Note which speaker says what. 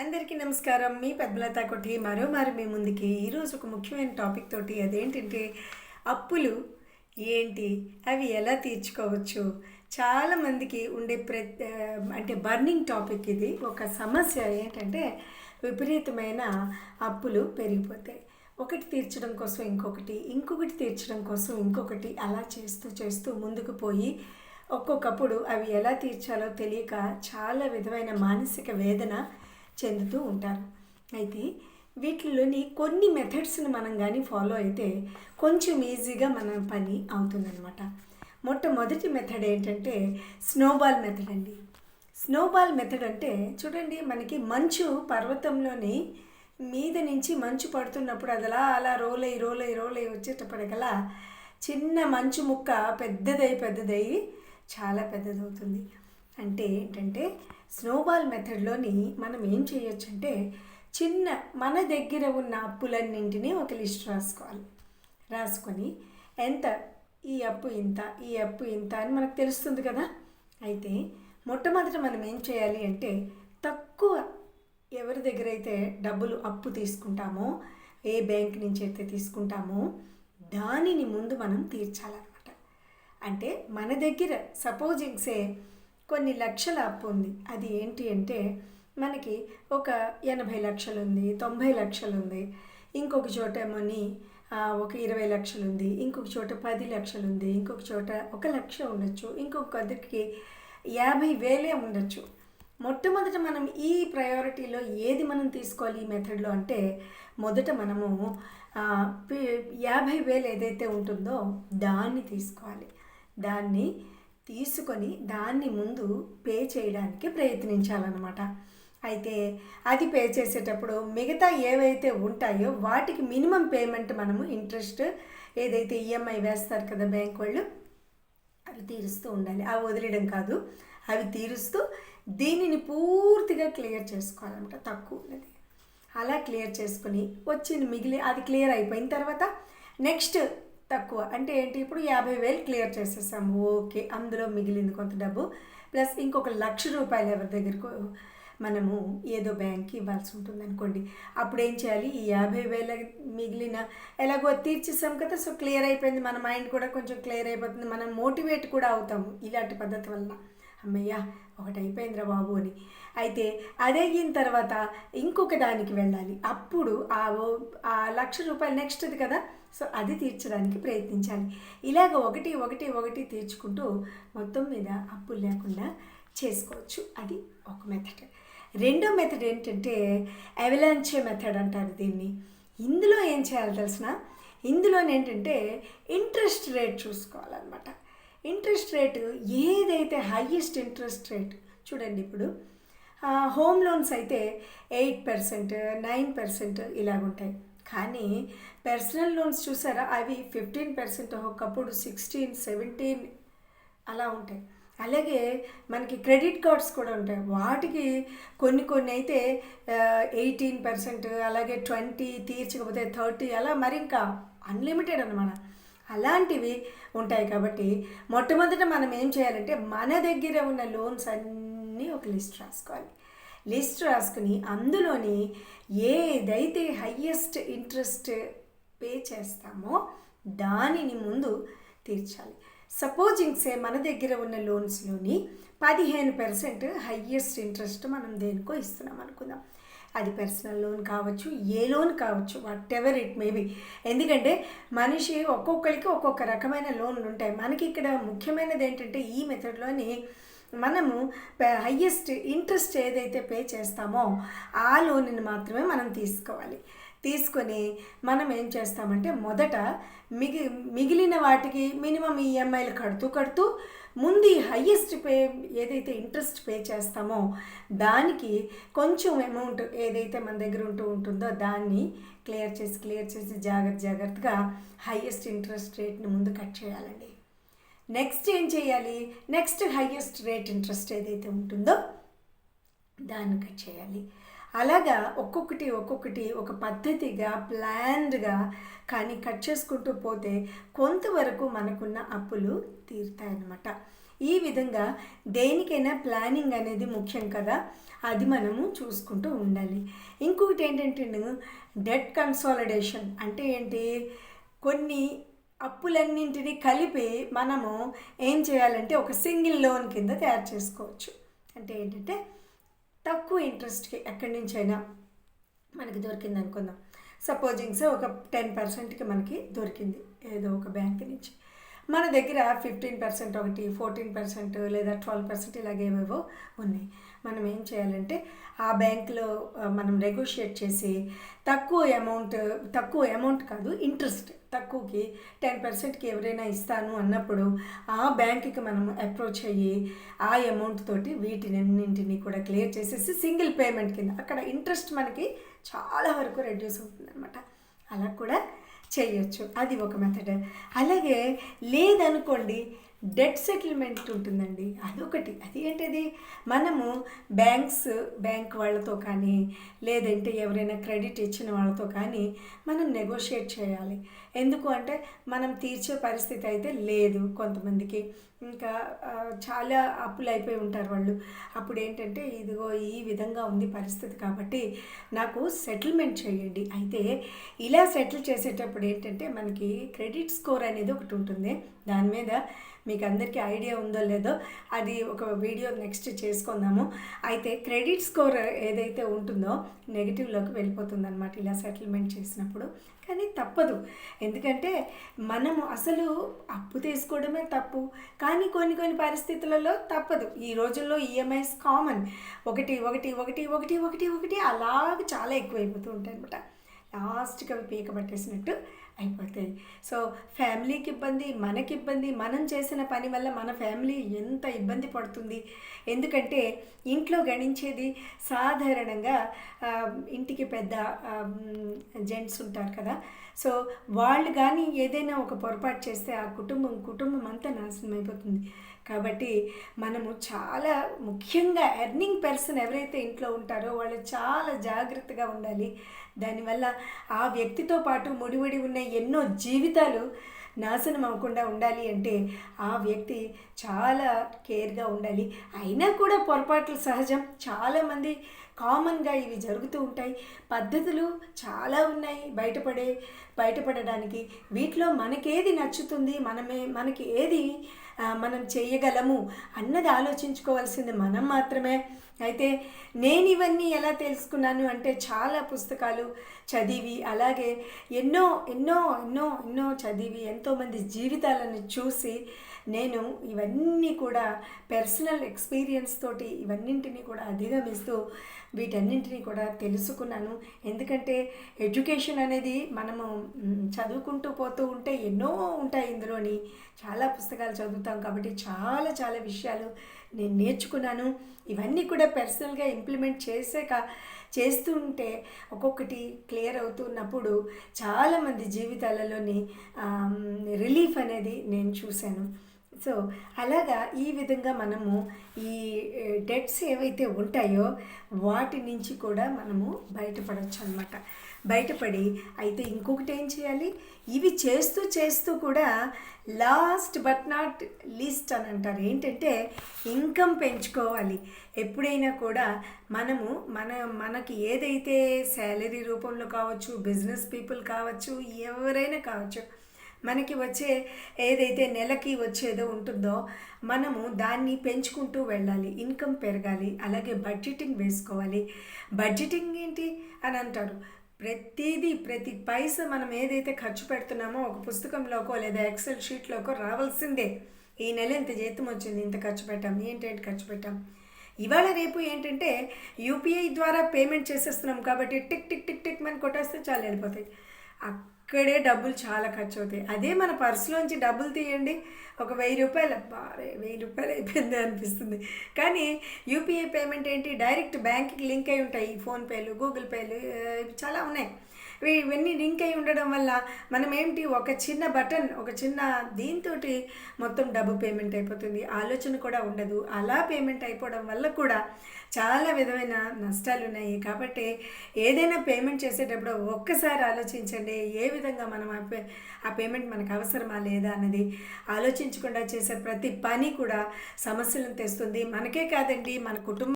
Speaker 1: అందరికీ నమస్కారం. మీ పెద్దలత కొట్టి మరో మారు మీ ముందుకి. ఈరోజు ఒక ముఖ్యమైన టాపిక్ తోటి అదేంటంటే అప్పులు ఏంటి? అవి ఎలా తీర్చుకోవచ్చు? చాలామందికి ఉండే ప్ర అంటే బర్నింగ్ టాపిక్ ఇది. ఒక సమస్య ఏంటంటే విపరీతమైన అప్పులు పెరిగిపోతాయి. ఒకటి తీర్చడం కోసం ఇంకొకటి ఇంకొకటి తీర్చడం కోసం ఇంకొకటి అలా చేస్తూ చేస్తూ ముందుకు పోయి ఒక్కొక్కప్పుడు అవి ఎలా తీర్చాలో తెలియక చాలా విధమైన మానసిక వేదన చెందుతూ ఉంటారు. అయితే వీటిలోని కొన్ని మెథడ్స్ని మనం కానీ ఫాలో అయితే కొంచెం ఈజీగా మన పని అవుతుందన్నమాట. మొట్టమొదటి మెథడ్ ఏంటంటే స్నోబాల్ మెథడ్ అండి. స్నోబాల్ మెథడ్ అంటే చూడండి మనకి మంచు పర్వతంలోని మీద నుంచి మంచు పడుతున్నప్పుడు అది అలా అలా రోల్ అయ్యి రోల్ అయ్యి రోల్ అయ్యి వచ్చేటప్పటికల్లా చిన్న మంచు ముక్క పెద్దదై పెద్దదై చాలా పెద్దదవుతుంది. అంటే ఏంటంటే స్నోబాల్ మెథడ్లోని మనం ఏం చేయొచ్చు అంటే చిన్న మన దగ్గర ఉన్న అప్పులన్నింటినీ ఒక లిస్ట్ రాసుకోవాలి. రాసుకొని ఎంత ఈ అప్పు ఇంత ఈ అప్పు ఇంత అని మనకు తెలుస్తుంది కదా? అయితే మొట్టమొదట మనం ఏం చేయాలి అంటే తక్కువ ఎవరి దగ్గర అయితే డబ్బులు అప్పు తీసుకుంటామో ఏ బ్యాంక్ నుంచి అయితే తీసుకుంటామో దానిని ముందు మనం తీర్చాలన్నమాట. అంటే మన దగ్గర సపోజింగ్సే కొన్ని లక్షల అప్పు ఉంది. అది ఏంటి అంటే మనకి ఒక ఎనభై లక్షలు ఉంది తొంభై లక్షలు ఉంది ఇంకొక చోట ఏమోని ఒక ఇరవై లక్షలు ఉంది ఇంకొక చోట పది లక్షలు ఉంది ఇంకొక చోట ఒక లక్ష ఉండొచ్చు ఇంకొకరికి యాభై వేలే ఉండొచ్చు. మొట్టమొదట మనం ఈ ప్రయారిటీలో ఏది మనం తీసుకోవాలి ఈ మెథడ్లో అంటే మొదట మనము యాభై వేలు ఏదైతే ఉంటుందో దాన్ని తీసుకోవాలి. దాన్ని తీసుకొని దాన్ని ముందు పే చేయడానికి ప్రయత్నించాలన్నమాట. అయితే అది పే చేసేటప్పుడు మిగతా ఏవైతే ఉంటాయో వాటికి మినిమం పేమెంట్ మనము ఇంట్రెస్ట్ ఏదైతే ఈఎంఐ వేస్తారు కదా బ్యాంక్ వాళ్ళు అవి తీరుస్తూ ఉండాలి. అవి వదిలేయడం కాదు. అవి తీరుస్తూ దీనిని పూర్తిగా క్లియర్ చేసుకోవాలన్నమాట. తక్కువ ఉన్నది అలా క్లియర్ చేసుకుని వచ్చింది మిగిలి అది క్లియర్ అయిపోయిన తర్వాత నెక్స్ట్ తక్కువ. అంటే ఏంటి? ఇప్పుడు యాభై వేలు క్లియర్ చేసేసాము. ఓకే అందులో మిగిలింది కొంత డబ్బు. ప్లస్ ఇంకొక లక్ష రూపాయలు ఎవరి దగ్గరకు మనము ఏదో బ్యాంక్కి ఇవ్వాల్సి ఉంటుంది అనుకోండి అప్పుడు ఏం చేయాలి? ఈ యాభై వేల మిగిలిన ఎలాగో తీర్చేసాం కదా సో క్లియర్ అయిపోయింది. మన మైండ్ కూడా కొంచెం క్లియర్ అయిపోతుంది. మనం మోటివేట్ కూడా అవుతాము ఇలాంటి పద్ధతి వల్ల. అమ్మయ్యా ఒకటి అయిపోయిందిరా బాబు అని. అయితే అది అయిన తర్వాత ఇంకొక దానికి వెళ్ళాలి. అప్పుడు ఆ ఓ- ఆ లక్ష రూపాయలు నెక్స్ట్ది కదా సో అది తీర్చడానికి ప్రయత్నించాలి. ఇలాగ ఒకటి ఒకటి ఒకటి తీర్చుకుంటూ మొత్తం మీద అప్పులు లేకుండా చేసుకోవచ్చు. అది ఒక మెథడ్. రెండో మెథడ్ ఏంటంటే అవలాంచే మెథడ్ అంటారు దీన్ని. ఇందులో ఏం చేయాలి తెలిసిన? ఇందులోనేంటంటే ఇంట్రెస్ట్ రేట్ చూసుకోవాలన్నమాట. ఇంట్రెస్ట్ రేటు ఏదైతే హయ్యెస్ట్ ఇంట్రెస్ట్ రేట్ చూడండి ఇప్పుడు హోమ్ లోన్స్ అయితే ఎయిట్ పర్సెంట్ నైన్ పర్సెంట్ ఇలాగుంటాయి కానీ పర్సనల్ లోన్స్ చూసారా అవి ఫిఫ్టీన్ పర్సెంట్ ఒకప్పుడు సిక్స్టీన్ సెవెంటీన్ అలా ఉంటాయి. అలాగే మనకి క్రెడిట్ కార్డ్స్ కూడా ఉంటాయి. వాటికి కొన్ని కొన్ని అయితే ఎయిటీన్ పర్సెంట్ అలాగే ట్వంటీ తీర్చకపోతే థర్టీ అలా మరి ఇంకా అన్లిమిటెడ్ అనమాట అలాంటివి ఉంటాయి కాబట్టి మొట్టమొదట మనం ఏం చేయాలంటే మన దగ్గర ఉన్న లోన్స్ అన్నీ ఒక లిస్ట్ రాసుకోవాలి. లిస్ట్ రాసుకుని అందులోని ఏదైతే హయ్యెస్ట్ ఇంట్రెస్ట్ పే చేస్తామో దానిని ముందు తీర్చాలి. సపోజింగ్ సే మన దగ్గర ఉన్న లోన్స్లోని పదిహేను పర్సెంట్ హయ్యెస్ట్ ఇంట్రెస్ట్ మనం దేనికో ఇస్తున్నాం అనుకుందాం. అది పర్సనల్ లోన్ కావచ్చు ఏ లోన్ కావచ్చు వాట్ ఎవర్ ఇట్ మేబీ ఎందుకంటే మనిషి ఒక్కొక్కరికి ఒక్కొక్క రకమైన లోన్లు ఉంటాయి. మనకి ఇక్కడ ముఖ్యమైనది ఏంటంటే ఈ మెథడ్లోని మనము హయ్యెస్ట్ ఇంట్రెస్ట్ ఏదైతే పే చేస్తామో ఆ లోన్ని మాత్రమే మనం తీసుకోవాలి. తీసుకొని మనం ఏం చేస్తామంటే మొదట మిగి మిగిలిన వాటికి మినిమం ఈఎంఐలు కడుతూ కడుతూ ముందు హయ్యెస్ట్ పే ఏదైతే ఇంట్రెస్ట్ పే చేస్తామో దానికి కొంచెం అమౌంట్ ఏదైతే మన దగ్గర ఉంటూ ఉంటుందో దాన్ని క్లియర్ చేసి క్లియర్ చేసి జాగ్రత్త జాగ్రత్తగా హయ్యెస్ట్ ఇంట్రెస్ట్ రేట్ని ముందు కట్ చేయాలండి. నెక్స్ట్ ఏం చేయాలి? నెక్స్ట్ హయ్యెస్ట్ రేట్ ఇంట్రెస్ట్ ఏదైతే ఉంటుందో దాన్ని కట్ చేయాలి. అలాగా ఒక్కొక్కటి ఒక్కొక్కటి ఒక పద్ధతిగా ప్లాన్డ్గా కానీ కట్ చేసుకుంటూ పోతే కొంతవరకు మనకున్న అప్పులు తీరుతాయన్నమాట. ఈ విధంగా దేనికైనా ప్లానింగ్ అనేది ముఖ్యం కదా అది మనము చూసుకుంటూ ఉండాలి. ఇంకొకటి ఏంటంటే డెట్ కన్సాలిడేషన్ అంటే ఏంటి? కొన్ని అప్పులన్నింటినీ కలిపి మనము ఏం చేయాలంటే ఒక సింగిల్ లోన్ కింద తయారు చేసుకోవచ్చు. అంటే ఏంటంటే తక్కువ ఇంట్రెస్ట్కి ఎక్కడి నుంచైనా మనకి దొరికింది అనుకుందాం. సపోజింగ్స్ ఒక టెన్ పర్సెంట్కి మనకి దొరికింది ఏదో ఒక బ్యాంక్ నుంచి. మన దగ్గర ఫిఫ్టీన్ పర్సెంట్ ఒకటి ఫోర్టీన్ పర్సెంట్ లేదా ట్వెల్వ్ పర్సెంట్ ఇలాగేవేవో ఉన్నాయి. మనం ఏం చేయాలంటే ఆ బ్యాంకులో మనం నెగోషియేట్ చేసి తక్కువ అమౌంట్ తక్కువ అమౌంట్ కాదు ఇంట్రెస్ట్ తక్కువకి టెన్ పర్సెంట్కి ఎవరైనా ఇస్తాను అన్నప్పుడు ఆ బ్యాంక్కి మనం అప్రోచ్ అయ్యి ఆ అమౌంట్ తోటి వీటినన్నింటినీ కూడా క్లియర్ చేసేసి సింగిల్ పేమెంట్ కింద అక్కడ ఇంట్రెస్ట్ మనకి చాలా వరకు రెడ్యూస్ అవుతుంది అనమాట అలా కూడా చేయొచ్చు. అది ఒక మెథడ్ అలాగే లేదనుకోండి డెట్ సెటిల్మెంట్ ఉంటుందండి. అదొకటి. అది ఏంటిది? మనము బ్యాంక్స్ బ్యాంక్ వాళ్ళతో కానీ లేదంటే ఎవరైనా క్రెడిట్ ఇచ్చిన వాళ్ళతో కానీ మనం నెగోషియేట్ చేయాలి. ఎందుకు అంటే మనం తీర్చే పరిస్థితి అయితే లేదు కొంతమందికి. ఇంకా చాలా అప్పులు అయిపోయి ఉంటారు వాళ్ళు. అప్పుడు ఏంటంటే ఇదిగో ఈ విధంగా ఉంది పరిస్థితి కాబట్టి నాకు సెటిల్మెంట్ చేయండి. అయితే ఇలా సెటిల్ చేసేటప్పుడు ఏంటంటే మనకి క్రెడిట్ స్కోర్ అనేది ఒకటి ఉంటుంది. దాని మీద మీకు అందరికీ ఐడియా ఉందో లేదో అది ఒక వీడియో నెక్స్ట్ చేసుకుందాము. అయితే క్రెడిట్ స్కోర్ ఏదైతే ఉంటుందో నెగిటివ్లోకి వెళ్ళిపోతుంది అనమాట ఇలా సెటిల్మెంట్ చేసినప్పుడు. కానీ తప్పదు. ఎందుకంటే మనము అసలు అప్పు తీసుకోవడమే తప్పు. కానీ కొన్ని కొన్ని పరిస్థితులలో తప్పదు. ఈ రోజుల్లో ఈఎంఐస్ కామన్ ఒకటి ఒకటి ఒకటి ఒకటి ఒకటి ఒకటి అలాగ చాలా ఎక్కువైపోతూ ఉంటాయి అనమాట లాస్ట్కి అవి పీక పట్టేసినట్టు అయిపోతాయి. సో ఫ్యామిలీకి ఇబ్బంది మనకి ఇబ్బంది మనం చేసిన పని వల్ల మన ఫ్యామిలీ ఎంత ఇబ్బంది పడుతుంది. ఎందుకంటే ఇంట్లో గణించేది సాధారణంగా ఇంటికి పెద్ద జెంట్స్ ఉంటారు కదా. సో వాళ్ళు కానీ ఏదైనా ఒక పొరపాటు చేస్తే ఆ కుటుంబం కుటుంబం అంతా నాశనం అయిపోతుంది. కాబట్టి మనము చాలా ముఖ్యంగా ఎర్నింగ్ పర్సన్ ఎవరైతే ఇంట్లో ఉంటారో వాళ్ళు చాలా జాగ్రత్తగా ఉండాలి. దానివల్ల ఆ వ్యక్తితో పాటు ముడిముడి ఉన్న ఎన్నో జీవితాలు నాశనం అవ్వకుండా ఉండాలి అంటే ఆ వ్యక్తి చాలా కేర్గా ఉండాలి. అయినా కూడా పొరపాట్లు సహజం. చాలామంది కామన్గా ఇవి జరుగుతూ ఉంటాయి. పద్ధతులు చాలా ఉన్నాయి బయటపడే బయటపడడానికి. వీటిలో మనకేది నచ్చుతుంది మనమే మనకి ఏది మనం చేయగలము అన్నది ఆలోచించుకోవాల్సింది మనం మాత్రమే. అయితే నేను ఇవన్నీ ఎలా తెలుసుకున్నాను అంటే చాలా పుస్తకాలు చదివి అలాగే ఎన్నో ఎన్నో ఎన్నో ఎన్నో చదివి ఎంతోమంది జీవితాలను చూసి నేను ఇవన్నీ కూడా పర్సనల్ ఎక్స్పీరియన్స్ తోటి ఇవన్నింటినీ కూడా అధిగమిస్తూ వీటన్నింటినీ కూడా తెలుసుకున్నాను. ఎందుకంటే ఎడ్యుకేషన్ అనేది మనము చదువుకుంటూ పోతూ ఉంటే ఎన్నో ఉంటాయి ఇందులోని. చాలా పుస్తకాలు చదువుతాం. కాబట్టి చాలా చాలా విషయాలు నేను నేర్చుకున్నాను. ఇవన్నీ కూడా పర్సనల్గా ఇంప్లిమెంట్ చేసాక చేస్తుంటే ఒక్కొక్కటి క్లియర్ అవుతున్నప్పుడు చాలామంది జీవితాలలోని రిలీఫ్ అనేది నేను చూశాను. సో అలాగా ఈ విధంగా మనము ఈ డెట్స్ ఏవైతే ఉంటాయో వాటి నుంచి కూడా మనము బయటపడవచ్చు అనమాట బయటపడి అయితే ఇంకొకటి ఏం చేయాలి? ఇవి చేస్తూ చేస్తూ కూడా లాస్ట్ బట్ నాట్ లీస్ట్ అని అంటారు. ఏంటంటే ఇన్కమ్ పెంచుకోవాలి. ఎప్పుడైనా కూడా మనము మన మనకి ఏదైతే శాలరీ రూపంలో కావచ్చు బిజినెస్ పీపుల్ కావచ్చు ఎవరైనా కావచ్చు మనకి వచ్చే ఏదైతే నెలకి వచ్చేదో ఉంటుందో మనము దాన్ని పెంచుకుంటూ వెళ్ళాలి ఇన్కమ్ పెరగాలి అలాగే బడ్జెటింగ్ వేసుకోవాలి. బడ్జెటింగ్ ఏంటి అని అంటారు. ప్రతిదీ ప్రతి పైస మనం ఏదైతే ఖర్చు పెడుతున్నామో ఒక పుస్తకంలోకో లేదా ఎక్సెల్ షీట్లోకో రావాల్సిందే. ఈ నెల ఇంత జీతం వచ్చింది ఇంత ఖర్చు పెట్టాం ఏంటంటే ఖర్చు పెట్టాం? ఇవాళ రేపు ఏంటంటే యూపీఐ ద్వారా పేమెంట్ చేసేస్తున్నాం కాబట్టి టిక్ టిక్ టిక్ టిక్ మనం కొట్టేస్తే చాలా వెళ్ళిపోతాయి. అక్కడే డబ్బులు చాలా ఖర్చు అవుతాయి అదే మన పర్సులోంచి డబ్బులు తీయండి. ఒక వెయ్యి రూపాయలు బారే వెయ్యి రూపాయలు అయిపోయింది అనిపిస్తుంది. కానీ యూపీఐ పేమెంట్ ఏంటి? డైరెక్ట్ బ్యాంక్కి లింక్ అయి ఉంటాయి. ఫోన్పేలు గూగుల్ పేలు ఇవి చాలా ఉన్నాయి. ఇవన్నీ లింక్ అయి ఉండడం వల్ల మనం ఏంటి ఒక చిన్న బటన్ ఒక చిన్న దీంతో మొత్తం డబ్బు పేమెంట్ అయిపోతుంది. ఆలోచన కూడా ఉండదు. అలా పేమెంట్ అయిపోవడం వల్ల కూడా చాలా విధమైన నష్టాలు ఉన్నాయి. కాబట్టి ఏదైనా పేమెంట్ చేసేటప్పుడు ఒక్కసారి ఆలోచించండి ఏ విధంగా మనం ఆ పే ఆ పేమెంట్ మనకు అవసరమా లేదా అన్నది. ఆలోచించకుండా చేసే ప్రతి పని కూడా సమస్యలను తెస్తుంది. మనకే కాదండి మన కుటుంబం